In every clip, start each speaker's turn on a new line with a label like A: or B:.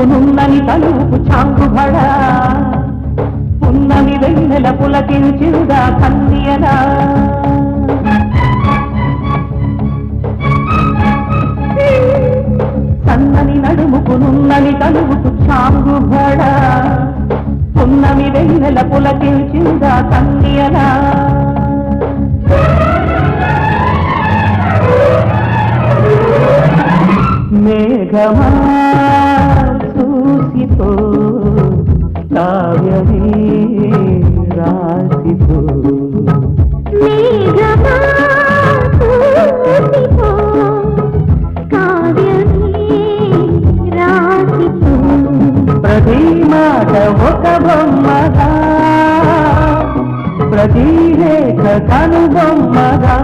A: తలుపు చాంగుబడ పున్నమి వెన్నెల పులకించిందా కన్యలా సన్నని నడుముకు నున్నని తలుపుకు చాంగుబడా పున్నమి వెన్నెల పులకించిందా కన్యలా మేఘమా కావ్యమే రాసిపో ప్రతి మాట ఒక బొమ్మగా ప్రతి రేఖ కను బొమ్మగా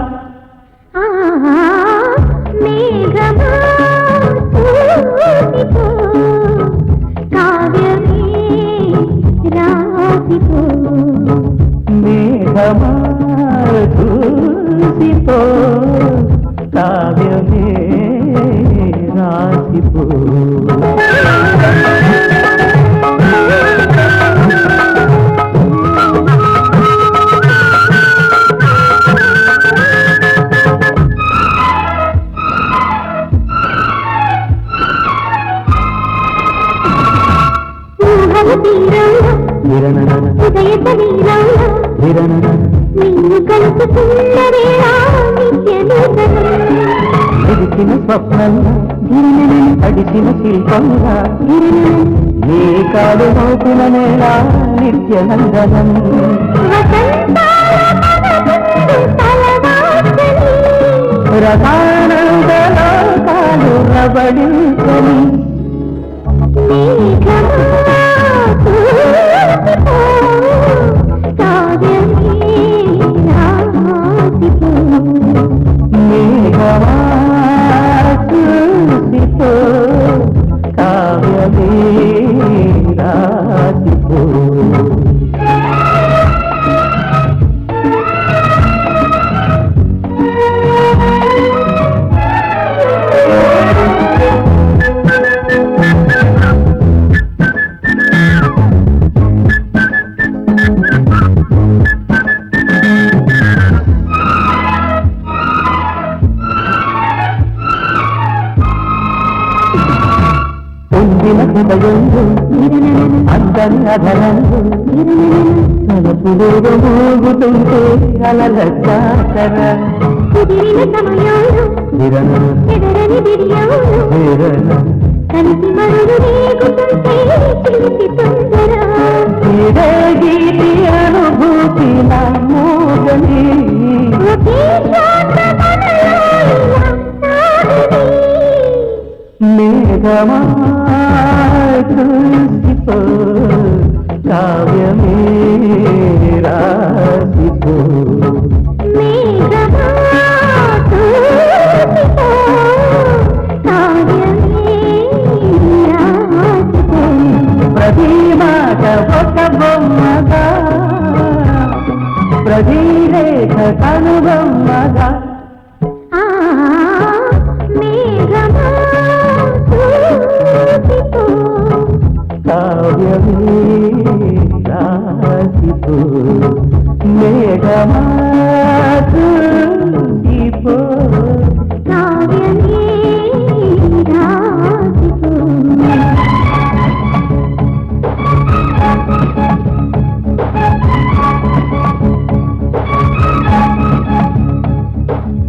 B: తీరంలో,
A: నిరనన
B: ఉదయ కలుసుకున్న వేళ నిత్య
A: స్వప్నంగా శిల్పంగా నీ కాలు మోపిన నేల నిత్య నందనం రథానందలో కాలు రబడించని Thank you. పొందిన హృదయంలో అందని అలల
B: కుదిరిన సమయంలో ఎదరని కలిసి రేగుతుంటే తొందర
A: ఇదే గీతి అనుభూతి నా మోగని
B: ఒకే
A: మేఘమా చూసిపో కావ్యమే రాసిపో. ప్రతి మాట ఒక బొమ్మగా ప్రతి రేఖ కనుబొమ్మగా